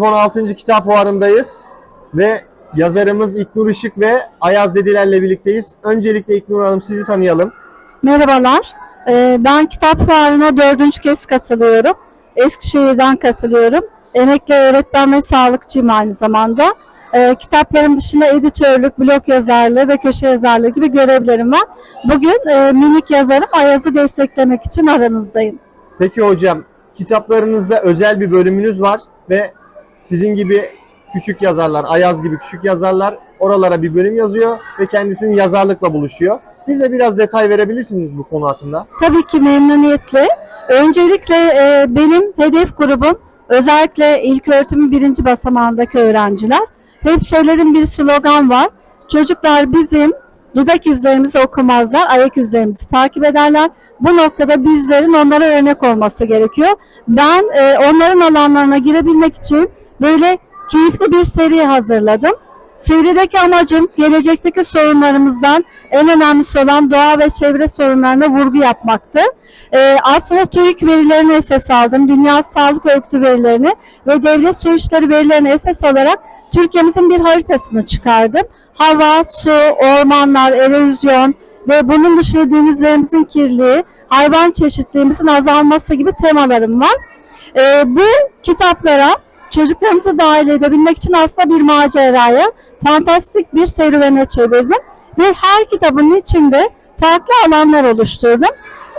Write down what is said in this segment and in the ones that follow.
16. kitap fuarındayız ve yazarımız İknur Işık ve Ayaz Dediler'le birlikteyiz. Öncelikle İknur Hanım sizi tanıyalım. Merhabalar. Ee, Ben kitap fuarına dördüncü kez katılıyorum. Eskişehir'den katılıyorum. Emekli öğretmen ve sağlıkçıyım aynı zamanda. Ee, Kitaplarım dışında editörlük, blog yazarlığı ve köşe yazarlığı gibi görevlerim var. Bugün e, minik yazarım Ayaz'ı desteklemek için aranızdayım. Peki hocam, kitaplarınızda özel bir bölümünüz var ve sizin gibi küçük yazarlar, Ayaz gibi küçük yazarlar oralara bir bölüm yazıyor ve kendisinin yazarlıkla buluşuyor. Bize biraz detay verebilirsiniz bu konu hakkında. Tabii ki memnuniyetle. Öncelikle e, benim hedef grubum özellikle ilk öğretimin birinci basamağındaki öğrenciler. Hep söylerim bir slogan var. Çocuklar bizim dudak izlerimizi okumazlar, ayak izlerimizi takip ederler. Bu noktada bizlerin onlara örnek olması gerekiyor. Ben e, onların alanlarına girebilmek için böyle keyifli bir seri hazırladım. Serideki amacım gelecekteki sorunlarımızdan en önemlisi olan doğa ve çevre sorunlarına vurgu yapmaktı. Ee, aslında TÜİK verilerini esas aldım. Dünya Sağlık Örgütü verilerini ve devlet su işleri verilerini esas alarak Türkiye'mizin bir haritasını çıkardım. Hava, su, ormanlar, erozyon ve bunun dışında denizlerimizin kirliliği, hayvan çeşitliliğimizin azalması gibi temalarım var. Ee, bu kitaplara çocuklarımızı dahil edebilmek için aslında bir maceraya, fantastik bir serüvene çevirdim ve her kitabın içinde farklı alanlar oluşturdum.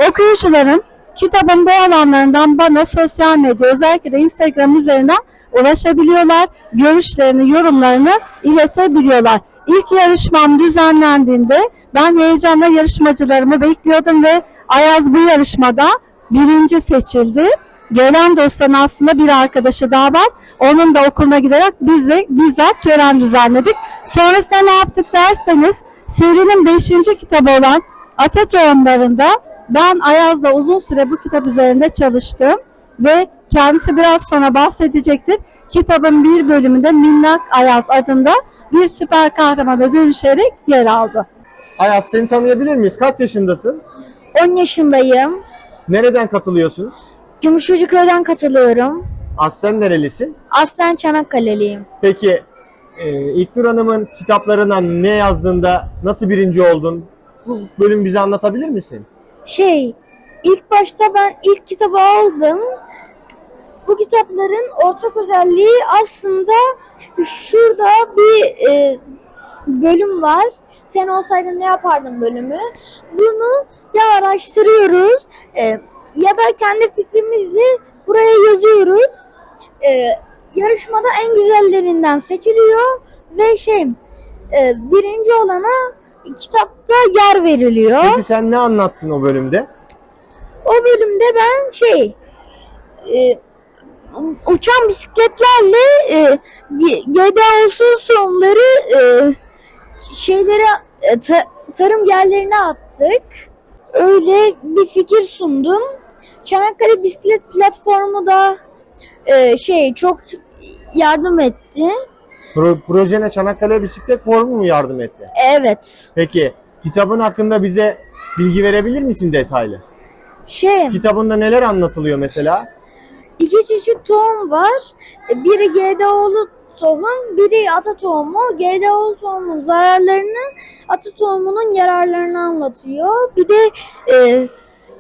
Okuyucuların kitabın bu alanlarından bana sosyal medya özellikle de Instagram üzerinden ulaşabiliyorlar. Görüşlerini, yorumlarını iletebiliyorlar. İlk yarışmam düzenlendiğinde ben heyecanla yarışmacılarımı bekliyordum ve Ayaz bu yarışmada birinci seçildi. Gelen dostların aslında bir arkadaşı daha var. Onun da okuluna giderek biz de bizzat tören düzenledik. Sonrasında ne yaptık derseniz serinin 5. kitabı olan Ata Tohumları'nda ben Ayaz'la uzun süre bu kitap üzerinde çalıştım ve kendisi biraz sonra bahsedecektir. Kitabın bir bölümünde Minnak Ayaz adında bir süper kahramana dönüşerek yer aldı. Ayaz seni tanıyabilir miyiz? Kaç yaşındasın? 10 yaşındayım. Nereden katılıyorsun? Gümüşhacıköy'den katılıyorum. Aslen nerelisin? Aslen Çanakkale'liyim. Peki e, İlknur Hanım'ın kitaplarından ne yazdığında nasıl birinci oldun? Bu bölüm bize anlatabilir misin? Şey, ilk başta ben ilk kitabı aldım. Bu kitapların ortak özelliği aslında şurada bir e, bölüm var. Sen olsaydın ne yapardın bölümü. Bunu ya araştırıyoruz e, ya da kendi fikrimizle buraya yazıyoruz. E, yarışmada en güzellerinden seçiliyor ve şey e, birinci olana kitapta yer veriliyor. Peki sen ne anlattın o bölümde? O bölümde ben şey e, uçan bisikletlerle e, GDO'sun sonları e, şeylere e, ta- tarım yerlerine attık. Öyle bir fikir sundum. Çanakkale Bisiklet Platformu da e, şey çok yardım etti. Pro, projene Çanakkale Bisiklet Forumu mu yardım etti? Evet. Peki kitabın hakkında bize bilgi verebilir misin detaylı? Şey Kitabında neler anlatılıyor mesela? iki çeşit tohum var. E, Biri GDO'lu tohum, biri ata tohumu. GDO'lu tohumun zararlarını, ata tohumunun yararlarını anlatıyor. Bir de e,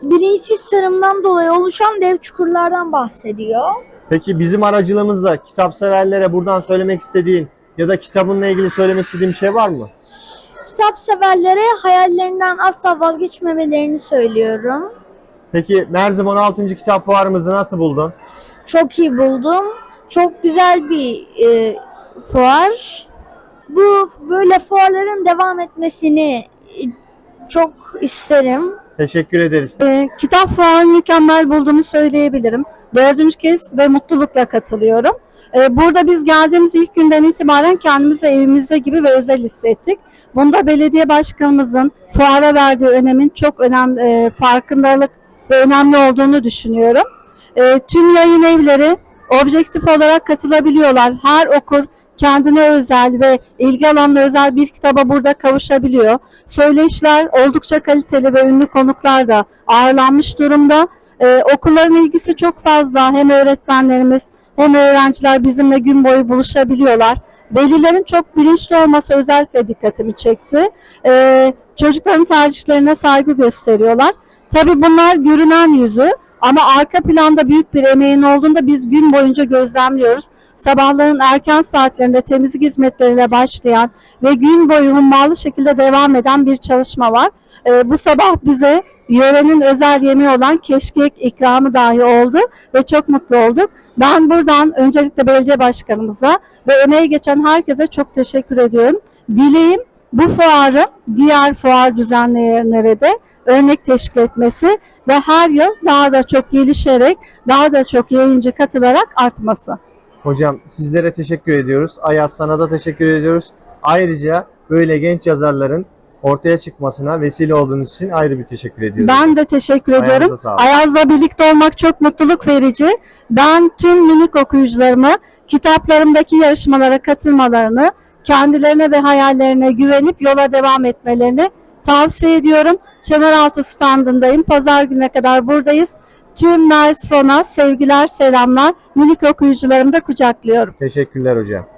bilinçsiz tarımdan dolayı oluşan dev çukurlardan bahsediyor. Peki bizim aracılığımızla kitap severlere buradan söylemek istediğin ya da kitabınla ilgili söylemek istediğin bir şey var mı? Kitap severlere hayallerinden asla vazgeçmemelerini söylüyorum. Peki Merzim 16. kitap fuarımızı nasıl buldun? Çok iyi buldum. Çok güzel bir e, fuar. Bu böyle fuarların devam etmesini e, çok isterim. Teşekkür ederiz. Ee, kitap fuarını mükemmel bulduğumu söyleyebilirim. Dördüncü kez ve mutlulukla katılıyorum. Ee, burada biz geldiğimiz ilk günden itibaren kendimizi evimizde gibi ve özel hissettik. Bunda belediye başkanımızın fuara verdiği önemin çok önemli e, farkındalık ve önemli olduğunu düşünüyorum. Ee, tüm yayın evleri objektif olarak katılabiliyorlar. Her okur kendine özel ve ilgi alanına özel bir kitaba burada kavuşabiliyor. Söyleşiler oldukça kaliteli ve ünlü konuklar da ağırlanmış durumda. Ee, okulların ilgisi çok fazla. Hem öğretmenlerimiz hem öğrenciler bizimle gün boyu buluşabiliyorlar. Velilerin çok bilinçli olması özellikle dikkatimi çekti. Ee, çocukların tercihlerine saygı gösteriyorlar. Tabii bunlar görünen yüzü ama arka planda büyük bir emeğin olduğunu da biz gün boyunca gözlemliyoruz. Sabahların erken saatlerinde temizlik hizmetleriyle başlayan ve gün boyu hummalı şekilde devam eden bir çalışma var. Ee, bu sabah bize yörenin özel yemeği olan keşkek ikramı dahi oldu ve çok mutlu olduk. Ben buradan öncelikle belediye başkanımıza ve emeği geçen herkese çok teşekkür ediyorum. Dileğim bu fuarı diğer fuar düzenleyenlere de örnek teşkil etmesi ve her yıl daha da çok gelişerek, daha da çok yayıncı katılarak artması. Hocam sizlere teşekkür ediyoruz. Ayaz sana da teşekkür ediyoruz. Ayrıca böyle genç yazarların ortaya çıkmasına vesile olduğunuz için ayrı bir teşekkür ediyoruz. Ben de teşekkür Ayağınıza ediyorum. Ayaz'la birlikte olmak çok mutluluk verici. Ben tüm minik okuyucularımı kitaplarımdaki yarışmalara katılmalarını, kendilerine ve hayallerine güvenip yola devam etmelerini tavsiye ediyorum. Çınaraltı standındayım. Pazar gününe kadar buradayız. Tüm Nars sevgiler, selamlar. Minik okuyucularımı da kucaklıyorum. Teşekkürler hocam.